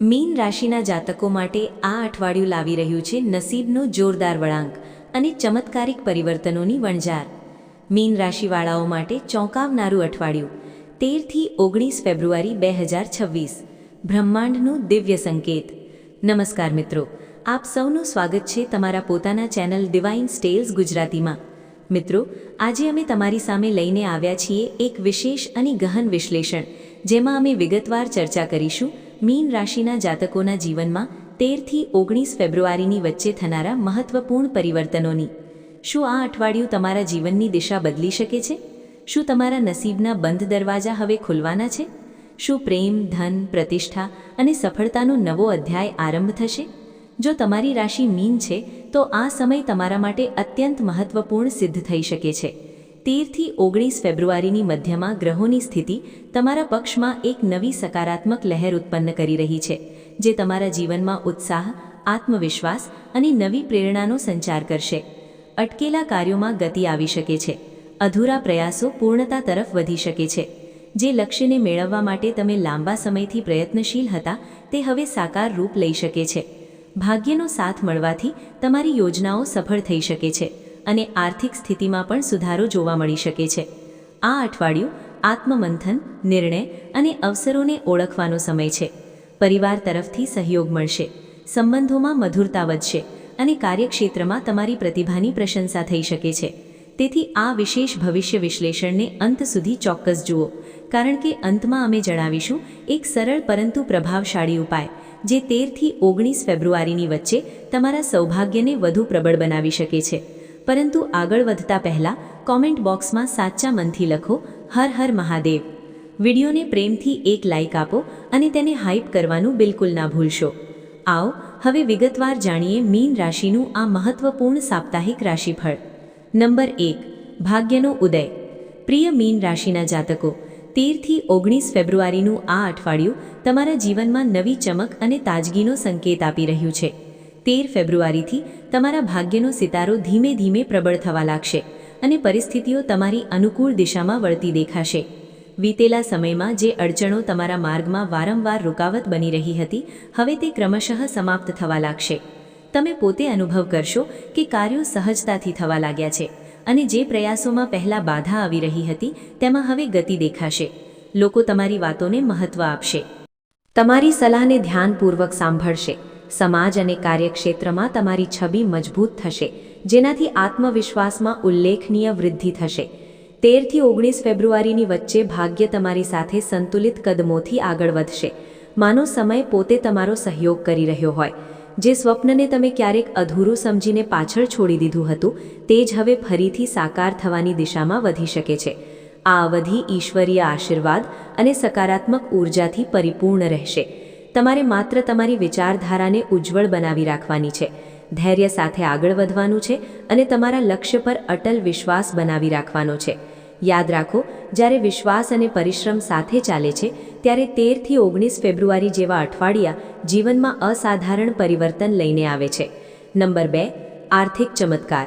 Mean રાશિના જાતકો માટે આ અઠવાડિયું લાવી રહ્યું છે નસીબનો જોરદાર વળાંક અને ચમત્કારિક પરિવર્તનોની વણઝાર. મીન રાશિવાળાઓ માટે ચોંકાવનારું અઠવાડિયું, તેરથી ઓગણીસ ફેબ્રુઆરી બે હજાર છવ્વીસ. બ્રહ્માંડનું દિવ્ય સંકેત. નમસ્કાર મિત્રો, આપ સૌનું સ્વાગત છે તમારા પોતાના ચેનલ ડિવાઇન સ્ટેલ્સ ગુજરાતીમાં. મિત્રો, આજે અમે તમારી સામે લઈને આવ્યા છીએ એક વિશેષ અને ગહન વિશ્લેષણ, જેમાં અમે વિગતવાર ચર્ચા કરીશું મીન રાશિના જાતકોના જીવનમાં તેરથી ઓગણીસ ફેબ્રુઆરીની વચ્ચે થનારા મહત્વપૂર્ણ પરિવર્તનોની. શું આ અઠવાડિયું તમારા જીવનની દિશા બદલી શકે છે? શું તમારા નસીબના બંધ દરવાજા હવે ખુલવાના છે? શું પ્રેમ, ધન, પ્રતિષ્ઠા અને સફળતાનો નવો અધ્યાય આરંભ થશે? જો તમારી રાશિ મીન છે, તો આ સમય તમારા માટે અત્યંત મહત્વપૂર્ણ સિદ્ધ થઈ શકે છે. તેરથી ઓગણીસ ફેબ્રુઆરીની મધ્યમાં ગ્રહોની સ્થિતિ તમારા પક્ષમાં એક નવી સકારાત્મક લહેર ઉત્પન્ન કરી રહી છે, જે તમારા જીવનમાં ઉત્સાહ, આત્મવિશ્વાસ અને નવી પ્રેરણાનો સંચાર કરશે. અટકેલા કાર્યોમાં ગતિ આવી શકે છે, અધૂરા પ્રયાસો પૂર્ણતા તરફ વધી શકે છે, જે લક્ષ્યને મેળવવા માટે તમે લાંબા સમયથી પ્રયત્નશીલ હતા, તે હવે સાકાર રૂપ લઈ શકે છે. ભાગ્યનો સાથ મળવાથી તમારી યોજનાઓ સફળ થઈ શકે છે. અને આર્થિક સ્થિતિમાં પણ સુધારો જોવા મળી શકે છે. આ અઠવાડિયું આત્મમંથન, નિર્ણય અને અવસરોને ઓળખવાનો સમય છે. પરિવાર તરફથી સહયોગ મળશે. સંબંધોમાં મધુરતા વધશે અને કાર્યક્ષેત્રમાં તમારી પ્રતિભાની પ્રશંસા થઈ શકે છે. તેથી આ વિશેષ ભવિષ્ય વિશ્લેષણને અંત સુધી ચોક્કસ જુઓ. કારણ કે અંતમાં અમે જણાવીશું એક સરળ પરંતુ પ્રભાવશાળી ઉપાય, જે તેરથી ઓગણીસ ફેબ્રુઆરીની વચ્ચે તમારા સૌભાગ્યને વધુ પ્રબળ બનાવી શકે છે. પરંતુ આગળ વધતા પહેલાં કોમેન્ટ બોક્સમાં સાચા મનથી લખો, હર હર મહાદેવ. વિડીયોને પ્રેમથી એક લાઇક આપો અને તેને હાઇપ કરવાનું બિલકુલ ના ભૂલશો. આવો, હવે વિગતવાર જાણીએ મીન રાશિનું આ મહત્વપૂર્ણ સાપ્તાહિક રાશિફળ. નંબર એક, ભાગ્યનો ઉદય. પ્રિય મીન રાશિના જાતકો, તેરથી ઓગણીસ ફેબ્રુઆરીનું આ અઠવાડિયું તમારા જીવનમાં નવી ચમક અને તાજગીનો સંકેત આપી રહ્યું છે. તેર ફેબ્રુઆરીથી તમારા ભાગ્યનો સિતારો ધીમે ધીમે પ્રબળ થવા લાગશે અને પરિસ્થિતિઓ તમારી અનુકૂળ દિશામાં વળતી દેખાશે. વીતેલા સમયમાં જે અડચણો તમારા માર્ગમાં વારંવાર રૂકાવત બની રહી હતી, હવે તે ક્રમશઃ સમાપ્ત થવા લાગશે. તમે પોતે અનુભવ કરશો કે કાર્યો સહજતાથી થવા લાગ્યા છે અને જે પ્રયાસોમાં પહેલાં બાધા આવી રહી હતી, તેમાં હવે ગતિ દેખાશે. લોકો તમારી વાતોને મહત્ત્વ આપશે. તમારી સલાહને ધ્યાનપૂર્વક સાંભળશે. સમાજ અને કાર્યક્ષેત્રમાં તમારી છબી મજબૂત થશે, જેનાથી આત્મવિશ્વાસમાં ઉલ્લેખનીય વૃદ્ધિ થશે. તેરથી ઓગણીસ ફેબ્રુઆરીની વચ્ચે ભાગ્ય તમારી સાથે સંતુલિત કદમોથી આગળ વધશે. માનો સમય પોતે તમારો સહયોગ કરી રહ્યો હોય. જે સ્વપ્નને તમે ક્યારેક અધૂરું સમજીને પાછળ છોડી દીધું હતું, તે જ હવે ફરીથી સાકાર થવાની દિશામાં વધી શકે છે. આ અવધિ ઈશ્વરીય આશીર્વાદ અને સકારાત્મક ઊર્જાથી પરિપૂર્ણ રહેશે. તમારે માત્ર તમારી વિચારધારાને ઉજ્જવળ બનાવી રાખવાની છે. ધૈર્ય સાથે આગળ વધવાનું છે અને તમારા લક્ષ્ય પર અટલ વિશ્વાસ બનાવી રાખવાનો છે. યાદ રાખો, જ્યારે વિશ્વાસ અને પરિશ્રમ સાથે ચાલે છે, ત્યારે તેરથી ઓગણીસ ફેબ્રુઆરી જેવા અઠવાડિયા જીવનમાં અસાધારણ પરિવર્તન લઈને આવે છે. નંબર બે, આર્થિક ચમત્કાર.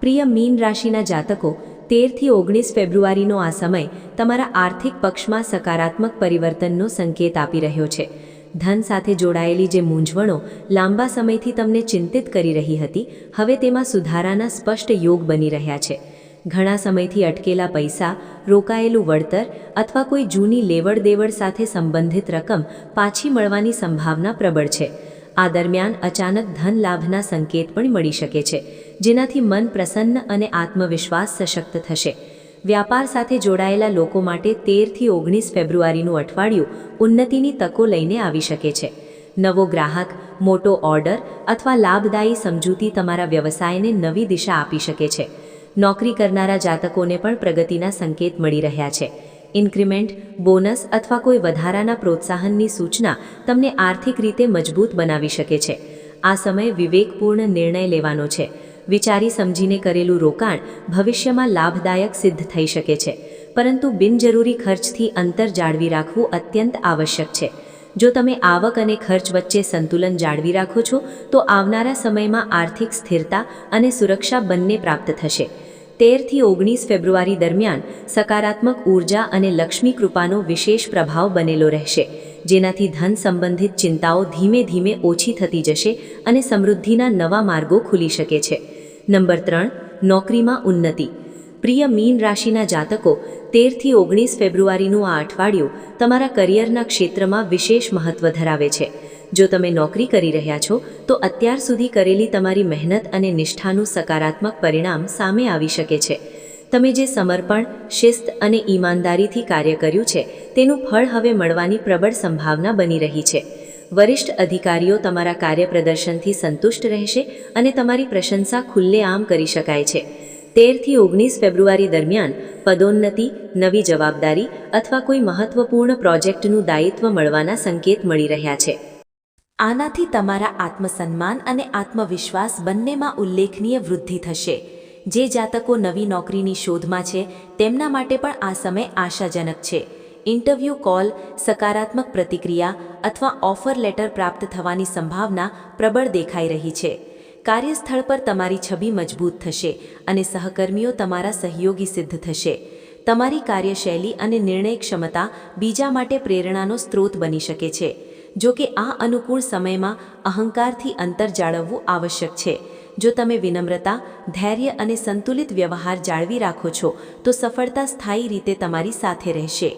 પ્રિય મીન રાશિના જાતકો તેરથી ઓગણીસ ફેબ્રુઆરીનો આ સમય તમારા આર્થિક પક્ષમાં સકારાત્મક પરિવર્તનનો સંકેત આપી રહ્યો છે. ધન સાથે જોડાયેલી જે મૂંઝવણો લાંબા સમયથી તમને ચિંતિત કરી રહી હતી, હવે તેમાં સુધારાના સ્પષ્ટ યોગ બની રહ્યા છે. ઘણા સમયથી અટકેલા પૈસા, રોકાયેલું વળતર અથવા કોઈ જૂની લેવડ દેવડ સાથે સંબંધિત રકમ પાછી મળવાની સંભાવના પ્રબળ છે. આ દરમિયાન અચાનક ધન લાભના સંકેત પણ મળી શકે છે, જેનાથી મન પ્રસન્ન અને આત્મવિશ્વાસ સશક્ત થશે. વ્યાપાર સાથે જોડાયેલા લોકો માટે તેરથી ઓગણીસ ફેબ્રુઆરીનું અઠવાડિયું ઉન્નતિની તકો લઈને આવી શકે છે. નવો ગ્રાહક, મોટો ઓર્ડર અથવા લાભદાયી સમજૂતી તમારા વ્યવસાયને નવી દિશા આપી શકે છે. નોકરી કરનારા જાતકોને પણ પ્રગતિના સંકેત મળી રહ્યા છે. ઇન્ક્રીમેન્ટ, બોનસ અથવા કોઈ વધારાના પ્રોત્સાહનની સૂચના તમને આર્થિક રીતે મજબૂત બનાવી શકે છે. આ સમય વિવેકપૂર્ણ નિર્ણય લેવાનો છે. વિચારી સમજીને કરેલું રોકાણ ભવિષ્યમાં લાભદાયક સિદ્ધ થઈ શકે છે. પરંતુ બિનજરૂરી ખર્ચથી અંતર જાળવી રાખવું અત્યંત આવશ્યક છે. જો તમે આવક અને ખર્ચ વચ્ચે સંતુલન જાળવી રાખો છો, તો આવનારા સમયમાં આર્થિક સ્થિરતા અને સુરક્ષા બંને પ્રાપ્ત થશે. તેરથી ઓગણીસ ફેબ્રુઆરી દરમિયાન સકારાત્મક ઊર્જા અને લક્ષ્મી કૃપાનો વિશેષ પ્રભાવ બનેલો રહેશે, જેનાથી ધન સંબંધિત ચિંતાઓ ધીમે ધીમે ઓછી થતી જશે અને સમૃદ્ધિના નવા માર્ગો ખુલી શકે છે. નંબર ત્રણ, નોકરીમાં ઉન્નતિ. પ્રિય મીન રાશિના જાતકો, તેરથી ઓગણીસ ફેબ્રુઆરીનું આ અઠવાડિયું તમારા કરિયરના ક્ષેત્રમાં વિશેષ મહત્વ ધરાવે છે. જો તમે નોકરી કરી રહ્યા છો, તો અત્યાર સુધી કરેલી તમારી મહેનત અને નિષ્ઠાનું સકારાત્મક પરિણામ સામે આવી શકે છે. તમે જે સમર્પણ, શિસ્ત અને ઈમાનદારીથી કાર્ય કર્યું છે, તેનું ફળ હવે મળવાની પ્રબળ સંભાવના બની રહી છે. વરિષ્ઠ અધિકારીઓ તમારા કાર્યપ્રદર્શનથી સંતુષ્ટ રહેશે અને તમારી પ્રશંસા ખુલ્લેઆમ કરી શકાય છે. તેરથી ઓગણીસ ફેબ્રુઆરી દરમિયાન પદોન્નતિ, નવી જવાબદારી અથવા કોઈ મહત્વપૂર્ણ પ્રોજેક્ટનું દાયિત્વ મળવાના સંકેત મળી રહ્યા છે. આનાથી તમારા આત્મસન્માન અને આત્મવિશ્વાસ બંનેમાં ઉલ્લેખનીય વૃદ્ધિ થશે. જે જાતકો નવી નોકરીની શોધમાં છે, તેમના માટે પણ આ સમય આશાજનક છે. ઇન્ટરવ્યૂ કોલ, સકારાત્મક પ્રતિક્રિયા અથવા ઓફર લેટર પ્રાપ્ત થવાની સંભાવના પ્રબળ દેખાઈ રહી છે. કાર્યસ્થળ પર તમારી છબી મજબૂત થશે અને સહકર્મીઓ તમારા સહયોગી સિદ્ધ થશે. તમારી કાર્યશૈલી અને નિર્ણય ક્ષમતા બીજા માટે પ્રેરણાનો સ્ત્રોત બની શકે છે. જો કે આ અનુકૂળ સમયમાં અહંકારથી અંતર જાળવવું આવશ્યક છે. જો તમે વિનમ્રતા, ધૈર્ય અને સંતુલિત વ્યવહાર જાળવી રાખો છો, તો સફળતા સ્થાયી રીતે તમારી સાથે રહેશે.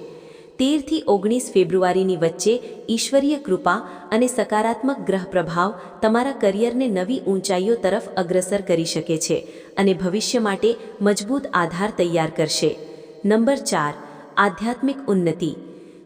તેરથી ઓગણીસ ફેબ્રુઆરીની વચ્ચે ઈશ્વરીય કૃપા અને સકારાત્મક ગ્રહ પ્રભાવ તમારા કરિયરને નવી ઊંચાઈઓ તરફ અગ્રસર કરી શકે છે અને ભવિષ્ય માટે મજબૂત આધાર તૈયાર કરશે. નંબર ચાર, આધ્યાત્મિક ઉન્નતિ.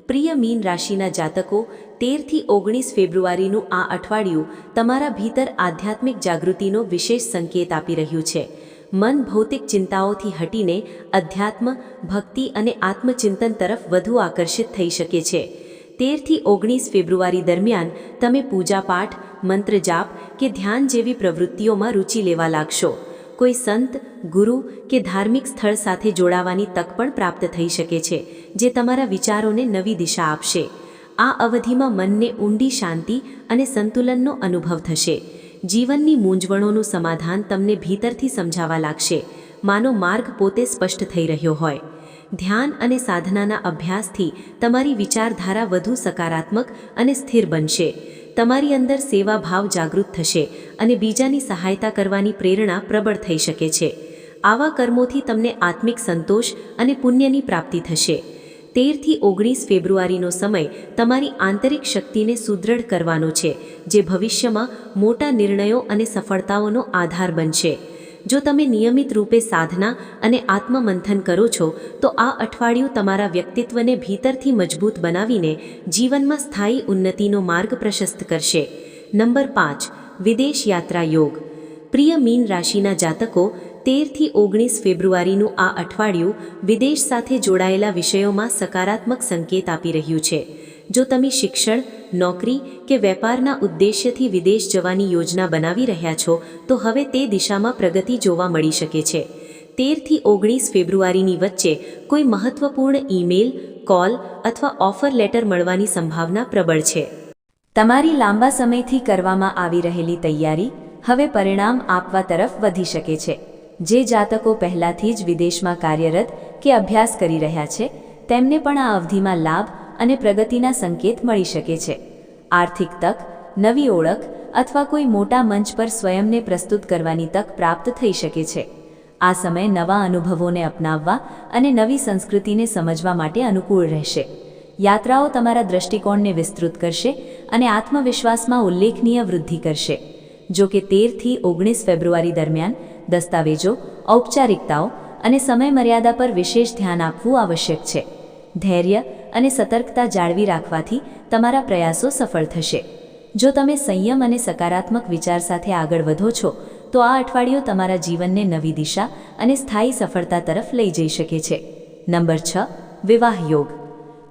પ્રિય મીન રાશિના જાતકો, તેરથી ઓગણીસ ફેબ્રુઆરીનું આ અઠવાડિયું તમારા ભીતર આધ્યાત્મિક જાગૃતિનો વિશેષ સંકેત આપી રહ્યું છે. મન ભૌતિક ચિંતાઓથી હટીને અધ્યાત્મ, ભક્તિ અને આત્મચિંતન તરફ વધુ આકર્ષિત થઈ શકે છે. તેરથી ઓગણીસ ફેબ્રુઆરી દરમિયાન તમે પૂજાપાઠ મંત્ર જાપ કે ધ્યાન જેવી પ્રવૃત્તિઓમાં રુચિ લેવા લાગશો. કોઈ સંત, ગુરુ કે ધાર્મિક સ્થળ સાથે જોડાવાની તક પણ પ્રાપ્ત થઈ શકે છે, જે તમારા વિચારોને નવી દિશા આપશે. આ અવધિમાં મનને ઊંડી શાંતિ અને સંતુલનનો અનુભવ થશે. જીવનની મૂંઝવણોનું સમાધાન તમને ભીતરથી સમજાવા લાગશે. માનો માર્ગ પોતે સ્પષ્ટ થઈ રહ્યો હોય. ધ્યાન અને સાધનાના અભ્યાસથી તમારી વિચારધારા વધુ સકારાત્મક અને સ્થિર બનશે. તમારી અંદર સેવાભાવ જાગૃત થશે અને બીજાની સહાયતા કરવાની પ્રેરણા પ્રબળ થઈ શકે છે. આવા કર્મોથી તમને આત્મિક સંતોષ અને પુણ્યની પ્રાપ્તિ થશે. તેરથી ઓગણીસ ફેબ્રુઆરીનો સમય તમારી આંતરિક શક્તિને સુદૃઢ કરવાનો છે, જે ભવિષ્યમાં મોટા નિર્ણયો અને સફળતાઓનો આધાર બનશે. જો તમે નિયમિત રૂપે સાધના અને આત્મમંથન કરો છો, તો આ અઠવાડિયું તમારા વ્યક્તિત્વને ભીતરથી મજબૂત બનાવીને જીવનમાં સ્થાયી ઉન્નતિનો માર્ગ પ્રશસ્ત કરશે. નંબર પાંચ, વિદેશ યાત્રા યોગ. પ્રિય મીન રાશિના જાતકો તેરથી ઓગણીસ ફેબ્રુઆરીનું આ અઠવાડિયું વિદેશ સાથે જોડાયેલા વિષયોમાં સકારાત્મક સંકેત આપી રહ્યું છે. જો તમે શિક્ષણ, નોકરી કે વેપારના ઉદ્દેશ્યથી વિદેશ જવાની યોજના બનાવી રહ્યા છો, તો હવે તે દિશામાં પ્રગતિ જોવા મળી શકે છે. તેરથી ઓગણીસ ફેબ્રુઆરીની વચ્ચે કોઈ મહત્વપૂર્ણ ઈમેલ, કોલ અથવા ઓફર લેટર મળવાની સંભાવના પ્રબળ છે. તમારી લાંબા સમયથી કરવામાં આવી રહેલી તૈયારી હવે પરિણામ આપવા તરફ વધી શકે છે. જે જાતકો પહેલાંથી જ વિદેશમાં કાર્યરત કે અભ્યાસ કરી રહ્યા છે, તેમને પણ આ અવધિમાં લાભ અને પ્રગતિના સંકેત મળી શકે છે. આર્થિક તક, નવી ઓળખ અથવા કોઈ મોટા મંચ પર સ્વયંને પ્રસ્તુત કરવાની તક પ્રાપ્ત થઈ શકે છે. આ સમય નવા અનુભવોને અપનાવવા અને નવી સંસ્કૃતિને સમજવા માટે અનુકૂળ રહેશે. યાત્રાઓ તમારા દૃષ્ટિકોણને વિસ્તૃત કરશે અને આત્મવિશ્વાસમાં ઉલ્લેખનીય વૃદ્ધિ કરશે. જો કે તેરથી ઓગણીસ ફેબ્રુઆરી દરમિયાન દસ્તાવેજો, ઔપચારિકતાઓ અને સમયમર્યાદા પર વિશેષ ધ્યાન આપવું આવશ્યક છે. ધૈર્ય અને સતર્કતા જાળવી રાખવાથી તમારા પ્રયાસો સફળ થશે. જો તમે સંયમ અને સકારાત્મક વિચાર સાથે આગળ વધો છો, તો આ અઠવાડિયું તમારા જીવનને નવી દિશા અને સ્થાયી સફળતા તરફ લઈ જઈ શકે છે. નંબર છ, વિવાહ યોગ.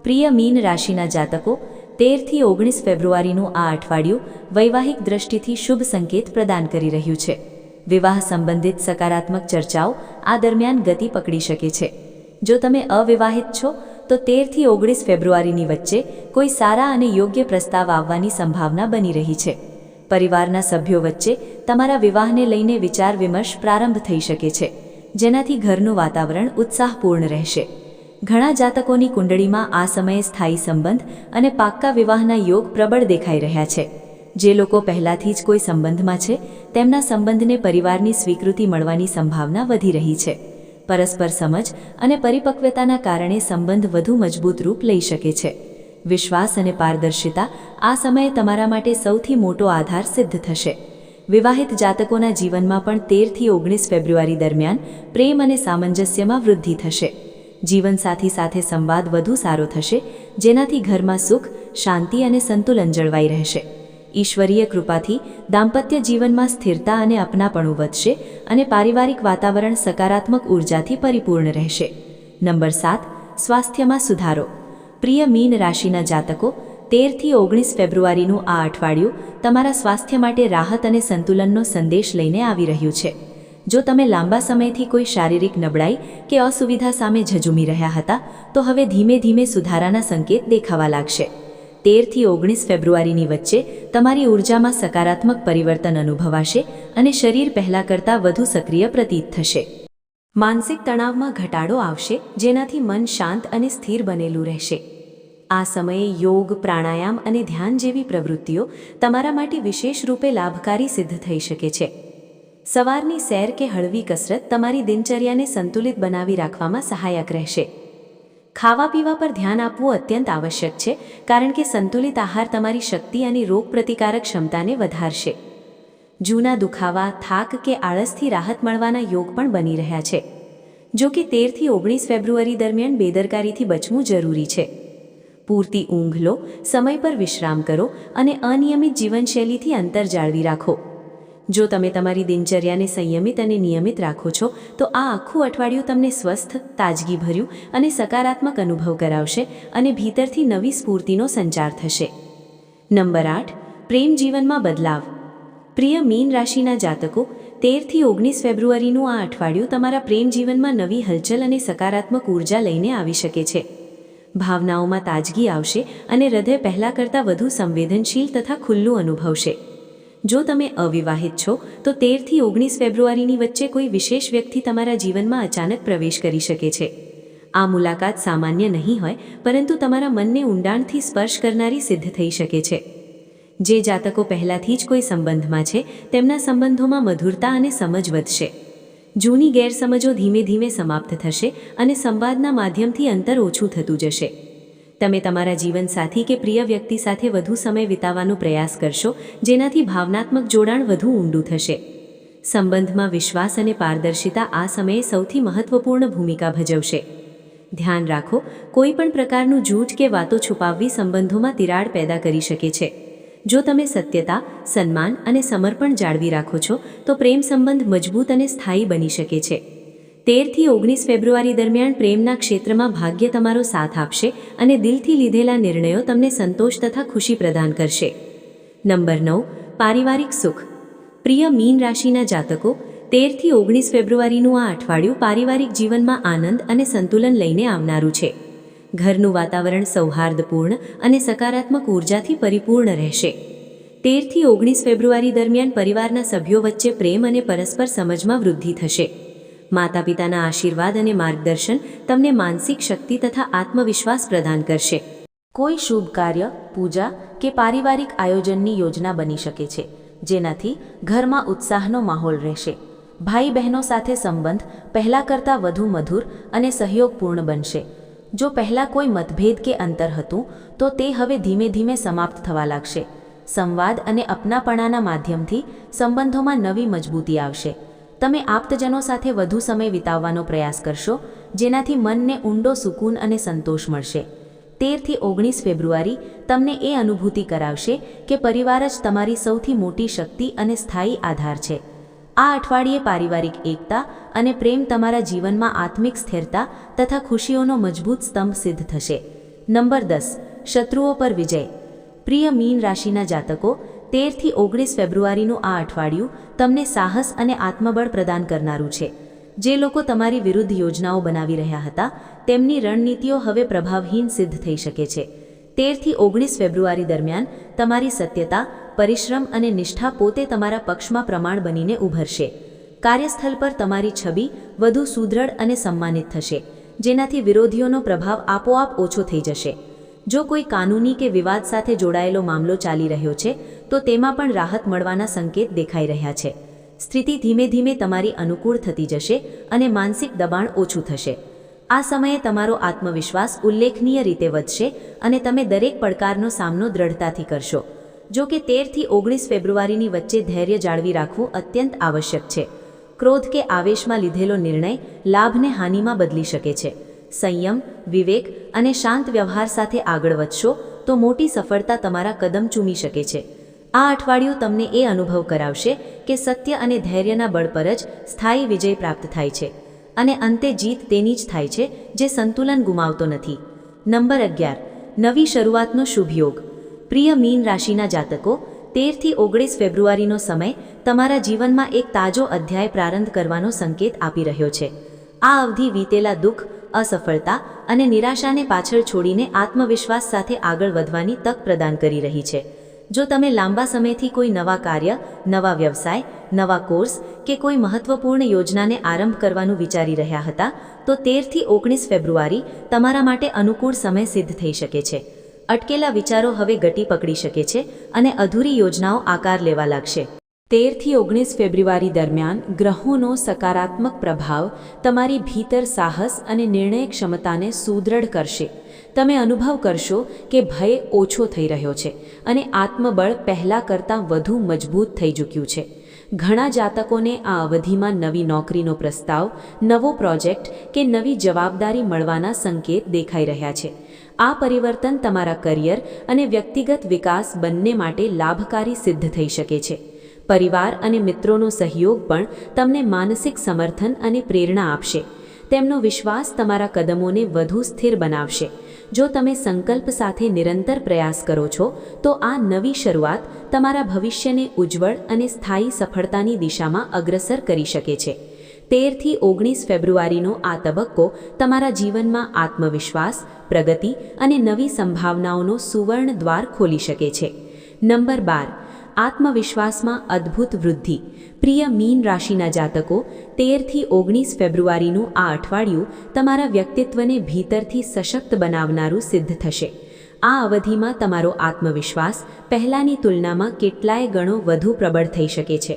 પ્રિય મીન રાશિના જાતકો, તેરથી ઓગણીસ ફેબ્રુઆરીનું આ અઠવાડિયું વૈવાહિક દ્રષ્ટિથી શુભ સંકેત પ્રદાન કરી રહ્યું છે. વિવાહ સંબંધિત સકારાત્મક ચર્ચાઓ આ દરમિયાન ગતિ પકડી શકે છે. જો તમે અવિવાહિત છો, તો તેરથી ઓગણીસ ફેબ્રુઆરીની વચ્ચે કોઈ સારા અને યોગ્ય પ્રસ્તાવ આવવાની સંભાવના બની રહી છે. પરિવારના સભ્યો વચ્ચે તમારા વિવાહને લઈને વિચાર વિમર્શ પ્રારંભ થઈ શકે છે, જેનાથી ઘરનું વાતાવરણ ઉત્સાહપૂર્ણ રહેશે. ઘણા જાતકોની કુંડળીમાં આ સમયે સ્થાયી સંબંધ અને પાક્કા વિવાહના યોગ પ્રબળ દેખાઈ રહ્યા છે. જે લોકો પહેલાથી જ કોઈ સંબંધમાં છે, તેમના સંબંધને પરિવારની સ્વીકૃતિ મળવાની સંભાવના વધી રહી છે. પરસ્પર સમજ અને પરિપક્વતાના કારણે સંબંધ વધુ મજબૂત રૂપ લઈ શકે છે. વિશ્વાસ અને પારદર્શિતા આ સમયે તમારા માટે સૌથી મોટો આધાર સિદ્ધ થશે. વિવાહિત જાતકોના જીવનમાં પણ તેરથી ઓગણીસ ફેબ્રુઆરી દરમિયાન પ્રેમ અને સામંજસ્યમાં વૃદ્ધિ થશે. જીવનસાથી સાથે સંવાદ વધુ સારો થશે, જેનાથી ઘરમાં સુખ, શાંતિ અને સંતુલન જળવાઈ રહેશે. ઈશ્વરીય કૃપાથી દાંપત્ય જીવનમાં સ્થિરતા અને અપનાપણું વધશે અને પારિવારિક વાતાવરણ સકારાત્મક ઉર્જાથી પરિપૂર્ણ રહેશે. નંબર સાત, સ્વાસ્થ્યમાં સુધારો. પ્રિય મીન રાશિના જાતકો, તેરથી ઓગણીસ ફેબ્રુઆરીનું આ અઠવાડિયું તમારા સ્વાસ્થ્ય માટે રાહત અને સંતુલનનો સંદેશ લઈને આવી રહ્યું છે. જો તમે લાંબા સમયથી કોઈ શારીરિક નબળાઈ કે અસુવિધા સામે ઝઝૂમી રહ્યા હતા, તો હવે ધીમે ધીમે સુધારાના સંકેત દેખાવા લાગશે. તેરથી ઓગણીસ ફેબ્રુઆરીની વચ્ચે તમારી ઊર્જામાં સકારાત્મક પરિવર્તન અનુભવાશે અને શરીર પહેલાં કરતાં વધુ સક્રિય પ્રતીત થશે. માનસિક તણાવમાં ઘટાડો આવશે, જેનાથી મન શાંત અને સ્થિર બનેલું રહેશે. આ સમયે યોગ, પ્રાણાયામ અને ધ્યાન જેવી પ્રવૃત્તિઓ તમારા માટે વિશેષ રૂપે લાભકારી સિદ્ધ થઈ શકે છે. સવારની સેર કે હળવી કસરત તમારી દિનચર્યાને સંતુલિત બનાવી રાખવામાં સહાયક રહેશે. ખાવા પીવા પર ધ્યાન આપવું અત્યંત આવશ્યક છે, કારણ કે સંતુલિત આહાર તમારી શક્તિ અને રોગપ્રતિકારક ક્ષમતાને વધારશે. જૂના દુખાવા, થાક કે આળસથી રાહત મળવાના યોગ પણ બની રહ્યા છે. જો કે તેરથી ઓગણીસ ફેબ્રુઆરી દરમિયાન બેદરકારીથી બચવું જરૂરી છે. પૂરતી ઊંઘ લો, સમય પર વિશ્રામ કરો અને અનિયમિત જીવનશૈલીથી અંતર જાળવી રાખો. જો તમે તમારી દિનચર્યાને સંયમિત અને નિયમિત રાખો છો, તો આ આખું અઠવાડિયું તમને સ્વસ્થ, તાજગીભર્યું અને સકારાત્મક અનુભવ કરાવશે અને ભીતરથી નવી સ્ફૂર્તિનો સંચાર થશે. નંબર આઠ, પ્રેમ જીવનમાં બદલાવ. પ્રિય મીન રાશિના જાતકો, તેરથી ઓગણીસ ફેબ્રુઆરીનું આ અઠવાડિયું તમારા પ્રેમ જીવનમાં નવી હલચલ અને સકારાત્મક ઊર્જા લઈને આવી શકે છે. ભાવનાઓમાં તાજગી આવશે અને હૃદય પહેલાં કરતાં વધુ સંવેદનશીલ તથા ખુલ્લું અનુભવશે. જો તમે અવિવાહિત છો, તો તેરથી ઓગણીસ ફેબ્રુઆરીની વચ્ચે કોઈ વિશેષ વ્યક્તિ તમારા જીવનમાં અચાનક પ્રવેશ કરી શકે છે. આ મુલાકાત સામાન્ય નહીં હોય, પરંતુ તમારા મનને ઊંડાણથી સ્પર્શ કરનારી સિદ્ધ થઈ શકે છે. જે જાતકો પહેલાંથી જ કોઈ સંબંધમાં છે, તેમના સંબંધોમાં મધુરતા અને સમજ વધશે. જૂની ગેરસમજો ધીમે ધીમે સમાપ્ત થશે અને સંવાદના માધ્યમથી અંતર ઓછું થતું જશે. તમે તમારા જીવનસાથી કે પ્રિય વ્યક્તિ સાથે વધુ સમય વિતાવવાનો પ્રયાસ કરશો, જેનાથી ભાવનાત્મક જોડાણ વધુ ઊંડું થશે. સંબંધમાં વિશ્વાસ અને પારદર્શિતા આ સમયે સૌથી મહત્વપૂર્ણ ભૂમિકા ભજવશે. ધ્યાન રાખો, કોઈ પણ પ્રકારનું જૂઠ કે વાતો છુપાવવી સંબંધોમાં તિરાડ પેદા કરી શકે છે. જો તમે સત્યતા, સન્માન અને સમર્પણ જાળવી રાખો છો, તો પ્રેમ સંબંધ મજબૂત અને સ્થાયી બની શકે છે. તેરથી ઓગણીસ ફેબ્રુઆરી દરમિયાન પ્રેમના ક્ષેત્રમાં ભાગ્ય તમારો સાથ આપશે અને દિલથી લીધેલા નિર્ણયો તમને સંતોષ તથા ખુશી પ્રદાન કરશે. નંબર નવ, પારિવારિક સુખ. પ્રિય મીન રાશિના જાતકો, તેરથી ઓગણીસ ફેબ્રુઆરીનું આ અઠવાડિયું પારિવારિક જીવનમાં આનંદ અને સંતુલન લઈને આવનારું છે. ઘરનું વાતાવરણ સૌહાર્દપૂર્ણ અને સકારાત્મક ઉર્જાથી પરિપૂર્ણ રહેશે. તેરથી ઓગણીસ ફેબ્રુઆરી દરમિયાન પરિવારના સભ્યો વચ્ચે પ્રેમ અને પરસ્પર સમજમાં વૃદ્ધિ થશે. માતા પિતાના આશીર્વાદ અને માર્ગદર્શન તમને માનસિક શક્તિ તથા આત્મવિશ્વાસ પ્રદાન કરશે. કોઈ શુભ કાર્ય, પૂજા કે પારિવારિક આયોજનની યોજના બની શકે છે, જેનાથી ઘરમાં ઉત્સાહનો માહોલ રહેશે. ભાઈ બહેનો સાથે સંબંધ પહેલાં કરતાં વધુ મધુર અને સહયોગપૂર્ણ બનશે. જો પહેલાં કોઈ મતભેદ કે અંતર હતું, તો તે હવે ધીમે ધીમે સમાપ્ત થવા લાગશે. સંવાદ અને અપનાપણાના માધ્યમથી સંબંધોમાં નવી મજબૂતી આવશે. તમે આપ્તજનો સાથે વધુ સમય વિતાવવાનો પ્રયાસ કરશો, જેનાથી મનને ઊંડો સુકૂન અને સંતોષ મળશે. તેરથી ઓગણીસ ફેબ્રુઆરી તમને એ અનુભૂતિ કરાવશે કે પરિવાર જ તમારી સૌથી મોટી શક્તિ અને સ્થાયી આધાર છે. આ અઠવાડિયે પારિવારિક એકતા અને પ્રેમ તમારા જીવનમાં આત્મિક સ્થિરતા તથા ખુશીઓનો મજબૂત સ્તંભ સિદ્ધ થશે. નંબર દસ, શત્રુઓ પર વિજય. પ્રિય મીન રાશિના જાતકો તેરથી ઓગણીસ ફેબ્રુઆરીનું આ અઠવાડિયું તમને સાહસ અને આત્મબળ પ્રદાન કરનારું છે. જે લોકો તમારી વિરુદ્ધ યોજનાઓ બનાવી રહ્યા હતા, તેમની રણનીતિઓ હવે પ્રભાવહીન સિદ્ધ થઈ શકે છે. તેરથી ઓગણીસ ફેબ્રુઆરી દરમિયાન તમારી સત્યતા, પરિશ્રમ અને નિષ્ઠા પોતે તમારા પક્ષમાં પ્રમાણ બનીને ઉભરશે. કાર્યસ્થળ પર તમારી છબી વધુ સુદૃઢ અને સન્માનિત થશે, જેનાથી વિરોધીઓનો પ્રભાવ આપોઆપ ઓછો થઈ જશે. જો કોઈ કાનૂની કે વિવાદ સાથે જોડાયેલો મામલો ચાલી રહ્યો છે તો તેમાં પણ રાહત મળવાના સંકેત દેખાઈ રહ્યા છે. સ્થિતિ ધીમે ધીમે તમારી અનુકૂળ થતી જશે અને માનસિક દબાણ ઓછું થશે. આ સમયે તમારો આત્મવિશ્વાસ ઉલ્લેખનીય રીતે વધશે અને તમે દરેક પડકારનો સામનો દ્રઢતાથી કરશો. જો કે તેરથી ઓગણીસ ફેબ્રુઆરીની વચ્ચે ધૈર્ય જાળવી રાખવું અત્યંત આવશ્યક છે. ક્રોધ કે આવેશમાં લીધેલો નિર્ણય લાભને હાનિમાં બદલી શકે છે. સંયમ, વિવેક અને શાંત વ્યવહાર સાથે આગળ વધશો તો મોટી સફળતા તમારા કદમ ચૂમી શકે છે. આ અઠવાડિયું તમને એ અનુભવ કરાવશે કે સત્ય અને ધૈર્યના બળ પર જ સ્થાયી વિજય પ્રાપ્ત થાય છે અને અંતે જીત તેની જ થાય છે જે સંતુલન ગુમાવતો નથી. નંબર અગિયાર. નવી શરૂઆતનો શુભ યોગ. પ્રિય મીન રાશિના જાતકો તેરથી ઓગણીસ ફેબ્રુઆરીનો સમય તમારા જીવનમાં એક તાજો અધ્યાય પ્રારંભ કરવાનો સંકેત આપી રહ્યો છે. આ અવધિ વીતેલા દુઃખ, અસફળતા અને નિરાશાને પાછળ છોડીને આત્મવિશ્વાસ સાથે આગળ વધવાની તક પ્રદાન કરી રહી છે. જો તમે લાંબા સમયથી કોઈ નવા કાર્ય, નવા વ્યવસાય, નવા કોર્સ કે કોઈ મહત્વપૂર્ણ યોજનાને આરંભ કરવાનું વિચારી રહ્યા હતા, તો તેરથી ઓગણીસ ફેબ્રુઆરી તમારા માટે અનુકૂળ સમય સિદ્ધ થઈ શકે છે. અટકેલા વિચારો હવે ગતિ પકડી શકે છે અને અધૂરી યોજનાઓ આકાર લેવા લાગશે. તેરથી ઓગણીસ ફેબ્રુઆરી દરમિયાન ગ્રહોનો સકારાત્મક પ્રભાવ તમારી ભીતર સાહસ અને નિર્ણય ક્ષમતાને સુદૃઢ કરશે. તમે અનુભવ કરશો કે ભય ઓછો થઈ રહ્યો છે અને આત્મબળ પહેલાં કરતાં વધુ મજબૂત થઈ ચૂક્યું છે. ઘણા જાતકોને આ અવધિમાં નવી નોકરીનો પ્રસ્તાવ, નવો પ્રોજેક્ટ કે નવી જવાબદારી મળવાના સંકેત દેખાઈ રહ્યા છે. આ પરિવર્તન તમારા કરિયર અને વ્યક્તિગત વિકાસ બંને માટે લાભકારી સિદ્ધ થઈ શકે છે. પરિવાર અને મિત્રોનો સહયોગ પણ તમને માનસિક સમર્થન અને પ્રેરણા આપશે. તેમનો વિશ્વાસ તમારા કદમોને વધુ સ્થિર બનાવશે. જો તમે સંકલ્પ સાથે નિરંતર પ્રયાસ કરો છો, તો આ નવી શરૂઆત તમારા ભવિષ્યને ઉજ્જવળ અને સ્થાયી સફળતાની દિશામાં અગ્રસર કરી શકે છે. તેરથી ઓગણીસ ફેબ્રુઆરીનો આ તબક્કો તમારા જીવનમાં આત્મવિશ્વાસ, પ્રગતિ અને નવી સંભાવનાઓનો સુવર્ણ દ્વાર ખોલી શકે છે. નંબર બાર આત્મવિશ્વાસમાં અદ્ભુત વૃદ્ધિ. પ્રિય મીન રાશિના જાતકો, તેરથી ઓગણીસ ફેબ્રુઆરીનું આ અઠવાડિયું તમારા વ્યક્તિત્વને ભીતરથી સશક્ત બનાવનારું સિદ્ધ થશે. આ અવધિમાં તમારો આત્મવિશ્વાસ પહેલાંની તુલનામાં કેટલાય ગણો વધુ પ્રબળ થઈ શકે છે.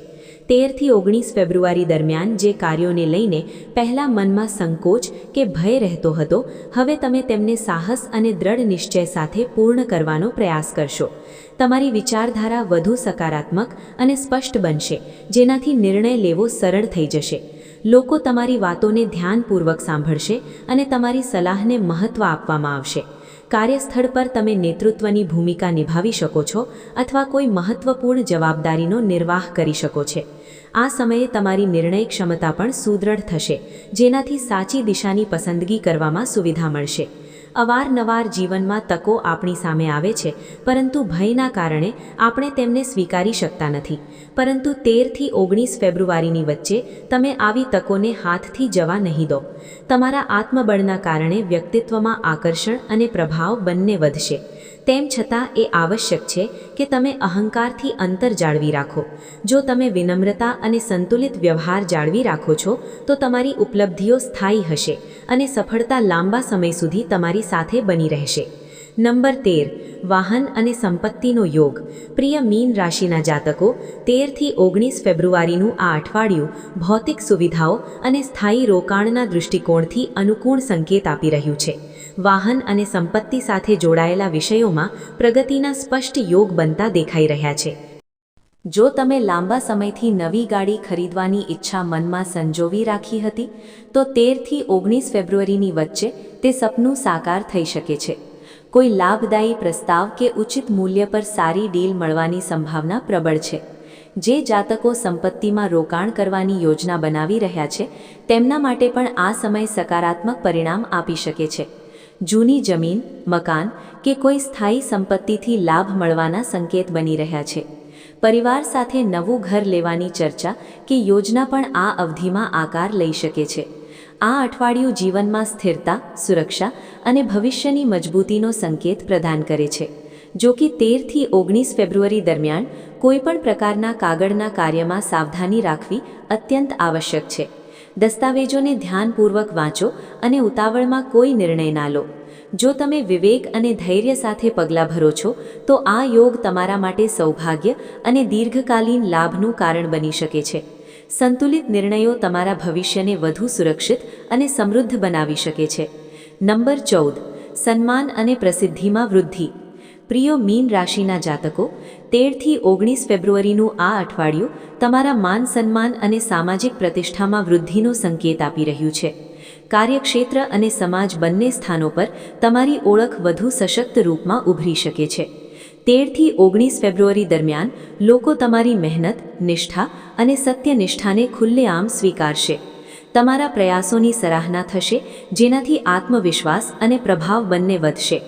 તેરથી ઓગણીસ ફેબ્રુઆરી દરમિયાન જે કાર્યોને લઈને પહેલાં મનમાં સંકોચ કે ભય રહેતો હતો, હવે તમે તેમને સાહસ અને દ્રઢ નિશ્ચય સાથે પૂર્ણ કરવાનો પ્રયાસ કરશો. તમારી વિચારધારા વધુ સકારાત્મક અને સ્પષ્ટ બનશે, જેનાથી નિર્ણય લેવો સરળ થઈ જશે. લોકો તમારી વાતોને ધ્યાનપૂર્વક સાંભળશે અને તમારી સલાહને મહત્ત્વ આપવામાં આવશે. કાર્યસ્થળ પર તમે નેતૃત્વની ભૂમિકા નિભાવી શકો છો અથવા કોઈ મહત્વપૂર્ણ જવાબદારીનો નિર્વાહ કરી શકો છો. આ સમયે તમારી નિર્ણય ક્ષમતા પણ સુદૃઢ થશે, જેનાથી સાચી દિશાની પસંદગી કરવામાં સુવિધા મળશે. અવારનવાર જીવનમાં તકો આપણી સામે આવે છે, પરંતુ ભયના કારણે આપણે તેમને સ્વીકારી શકતા નથી. પરંતુ તેરથી ઓગણીસ ફેબ્રુઆરીની વચ્ચે તમે આવી તકોને હાથથી જવા નહીં દો. તમારા આત્મબળના કારણે વ્યક્તિત્વમાં આકર્ષણ અને પ્રભાવ બંને વધશે. તેમ છતાં એ આવશ્યક છે કે તમે અહંકારથી અંતર જાળવી રાખો. જો તમે વિનમ્રતા અને સંતુલિત વ્યવહાર જાળવી રાખો છો, તો તમારી ઉપલબ્ધિઓ સ્થાયી હશે અને સફળતા લાંબા સમય સુધી તમારી સાથે બની રહેશે. નંબર તેર, વાહન અને સંપત્તિનો યોગ. પ્રિય મીન રાશિના જાતકો તેરથી ઓગણીસ ફેબ્રુઆરીનું આ અઠવાડિયું ભૌતિક સુવિધાઓ અને સ્થાયી રોકાણના દૃષ્ટિકોણથી અનુકૂળ સંકેત આપી રહ્યું છે. વાહન અને સંપત્તિ સાથે જોડાયેલા વિષયોમાં પ્રગતિના સ્પષ્ટ યોગ બનતા દેખાઈ રહ્યા છે. જો તમે લાંબા સમયથી નવી ગાડી ખરીદવાની ઈચ્છા મનમાં સંજોવી રાખી હતી, તો તેરથી ઓગણીસ ફેબ્રુઆરીની વચ્ચે તે સપનું સાકાર થઈ શકે છે. કોઈ લાભદાયી પ્રસ્તાવ કે ઉચિત મૂલ્ય પર સારી ડીલ મળવાની સંભાવના પ્રબળ છે. જે જાતકો સંપત્તિમાં રોકાણ કરવાની યોજના બનાવી રહ્યા છે, તેમના માટે પણ આ સમય સકારાત્મક પરિણામ આપી શકે છે. જૂની જમીન, મકાન કે કોઈ સ્થાયી સંપત્તિથી લાભ મળવાના સંકેત બની રહ્યા છે. પરિવાર સાથે નવું ઘર લેવાની ચર્ચા કે યોજના પણ આ અવધિમાં આકાર લઈ શકે છે. આ અઠવાડિયું જીવનમાં સ્થિરતા, સુરક્ષા અને ભવિષ્યની મજબૂતીનો સંકેત પ્રદાન કરે છે. જો કે તેરથી ઓગણીસ ફેબ્રુઆરી દરમિયાન કોઈપણ પ્રકારના કાગળના કાર્યમાં સાવધાની રાખવી અત્યંત આવશ્યક છે. દસ્તાવેજોને ધ્યાનપૂર્વક વાંચો અને ઉતાવળમાં કોઈ નિર્ણય ના લો. જો તમે વિવેક અને ધૈર્ય સાથે પગલાં ભરો છો, તો આ યોગ તમારા માટે સૌભાગ્ય અને દીર્ઘકાલીન લાભનું કારણ બની શકે છે. સંતુલિત નિર્ણયો તમારા ભવિષ્યને વધુ સુરક્ષિત અને સમૃદ્ધ બનાવી શકે છે. નંબર ચૌદ, સન્માન અને પ્રસિદ્ધિમાં વૃદ્ધિ. પ્રિયો મીન રાશિના જાતકો, તેરથી ઓગણીસ ફેબ્રુઆરીનું આ અઠવાડિયું તમારા માન સન્માન અને સામાજિક પ્રતિષ્ઠામાં વૃદ્ધિનો સંકેત આપી રહ્યું છે. કાર્યક્ષેત્ર અને સમાજ બંને સ્થાનો પર તમારી ઓળખ વધુ સશક્ત રૂપમાં ઉભરી શકે છે. તેરથી ઓગણીસ ફેબ્રુઆરી દરમિયાન લોકો તમારી મહેનત, નિષ્ઠા અને સત્યનિષ્ઠાને ખુલ્લેઆમ સ્વીકારશે. તમારા પ્રયાસોની સરાહના થશે, જેનાથી આત્મવિશ્વાસ અને પ્રભાવ બંને વધશે.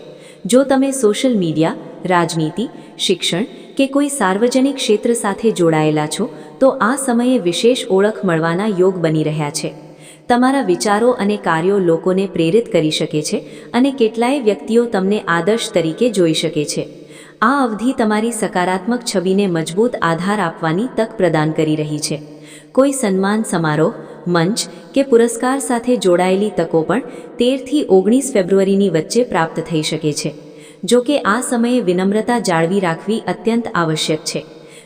જો તમે સોશિયલ મીડિયા, રાજનીતિ, શિક્ષણ કે કોઈ સાર્વજનિક ક્ષેત્ર સાથે જોડાયેલા છો, તો આ સમયે વિશેષ ઓળખ મળવાના યોગ બની રહ્યા છે. તમારા વિચારો અને કાર્યો લોકોને પ્રેરિત કરી શકે છે અને કેટલાય વ્યક્તિઓ તમને આદર્શ તરીકે જોઈ શકે છે. આ અવધિ તમારી સકારાત્મક છબીને મજબૂત આધાર આપવાની તક પ્રદાન કરી રહી છે. કોઈ સન્માન સમારોહ, મંચ કે પુરસ્કાર સાથે જોડાયેલી તકો પણ તેરથી ઓગણીસ ફેબ્રુઆરીની વચ્ચે પ્રાપ્ત થઈ શકે છે. જો કે આ સમયે વિનમ્રતા જાળવી રાખવી અત્યંત આવશ્યક છે.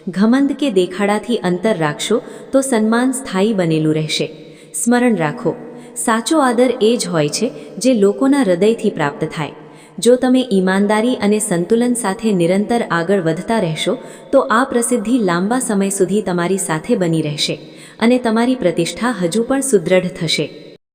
ઘમંદ કે દેખાડાથી અંતર રાખશો તો સન્માન સ્થાયી બનેલું રહેશે. સ્મરણ રાખો. સાચો આદર એ જ હોય છે જે લોકોના હૃદયથી પ્રાપ્ત થાય. જો તમે ઈમાનદારી અને સંતુલન સાથે નિરંતર આગળ વધતા રહેશો, તો આ પ્રસિદ્ધિ લાંબા સમય સુધી તમારી સાથે બની રહેશે અને તમારી પ્રતિષ્ઠા હજુ પણ સુદૃઢ થશે.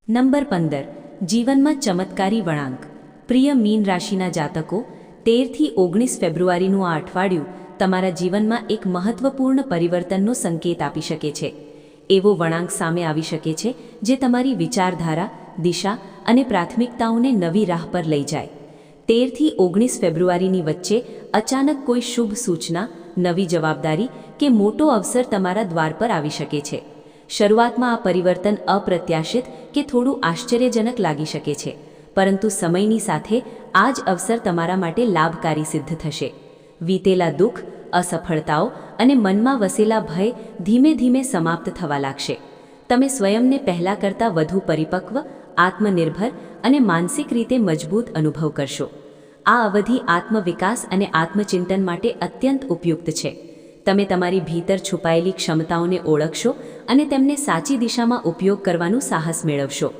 નંબર પંદર. જીવનમાં ચમત્કારી વળાંક. પ્રિય મીન રાશિના જાતકો, તેરથી ઓગણીસ ફેબ્રુઆરીનું આ અઠવાડિયું તમારા જીવનમાં એક મહત્વપૂર્ણ પરિવર્તનનો સંકેત આપી શકે છે. એવો વળાંક સામે આવી શકે છે, જે તમારી વિચારધારા, દિશા અને પ્રાથમિકતાઓને નવી રાહ પર લઈ જાય. તેરથી ઓગણીસ ફેબ્રુઆરીની વચ્ચે અચાનક કોઈ શુભ સૂચના, નવી જવાબદારી કે મોટો અવસર તમારા દ્વાર પર આવી શકે છે. શરૂઆતમાં આ પરિવર્તન અપ્રત્યાશિત કે થોડું આશ્ચર્યજનક લાગી શકે છે, પરંતુ સમયની સાથે આ જ અવસર તમારા માટે લાભકારી સિદ્ધ થશે. વીતેલા દુઃખ અસફળતાઓ અને મનમાં વસેલા ભય ધીમે ધીમે સમાપ્ત થવા લાગશે. તમે સ્વયંને પહેલાં કરતાં વધુ પરિપક્વ, આત્મનિર્ભર અને માનસિક રીતે મજબૂત અનુભવ કરશો. આ અવધિ આત્મવિકાસ અને આત્મચિંતન માટે અત્યંત ઉપયુક્ત છે. તમે તમારી ભીતર છુપાયેલી ક્ષમતાઓને ઓળખશો અને તેમને સાચી દિશામાં ઉપયોગ કરવાનું સાહસ મેળવશો.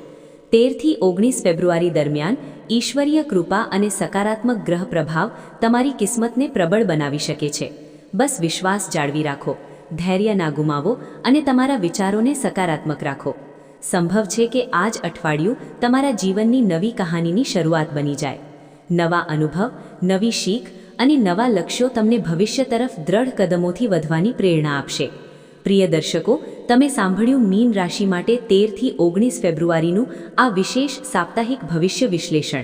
તેરથી ઓગણીસ ફેબ્રુઆરી દરમિયાન ઈશ્વરીય કૃપા અને સકારાત્મક ગ્રહ પ્રભાવ તમારી કિસ્મતને પ્રબળ બનાવી શકે છે. બસ વિશ્વાસ જાળવી રાખો, ધૈર્ય ના ગુમાવો અને તમારા વિચારોને સકારાત્મક રાખો. સંભવ છે કે આ જ અઠવાડિયું તમારા જીવનની નવી કહાનીની શરૂઆત બની જાય. નવા અનુભવ, નવી શીખ અને નવા લક્ષ્યો તમને ભવિષ્ય તરફ દ્રઢ કદમોથી વધવાની પ્રેરણા આપશે. પ્રિય દર્શકો તમે સાંભળ્યું મીન રાશિ માટે તેરથી ઓગણીસ ફેબ્રુઆરીનું આ વિશેષ સાપ્તાહિક ભવિષ્ય વિશ્લેષણ.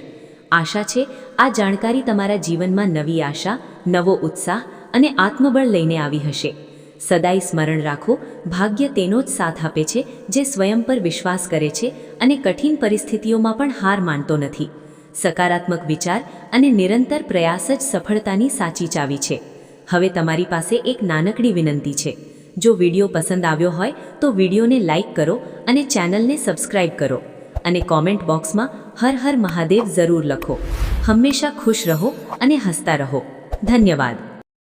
આશા છે, આ જાણકારી તમારા જીવનમાં નવી આશા, નવો ઉત્સાહ અને આત્મબળ લઈને આવી હશે. સદાય સ્મરણ રાખો, ભાગ્ય તેનો જ સાથ આપે છે, જે સ્વયં પર વિશ્વાસ કરે છે અને કઠિન પરિસ્થિતિઓમાં પણ હાર માનતો નથી. સકારાત્મક વિચાર અને નિરંતર પ્રયાસ જ સફળતાની સાચી ચાવી છે. હવે તમારી પાસે એક નાનકડી વિનંતી છે. જો વીડિયો પસંદ આવ્યો હોય તો વિડીયોને લાઇક કરો અને ચેનલને સબસ્ક્રાઇબ કરો. અને કોમેન્ટ બોક્સમાં હર હર મહાદેવ જરૂર લખો. હંમેશા ખુશ રહો અને હસતા રહો. ધન્યવાદ.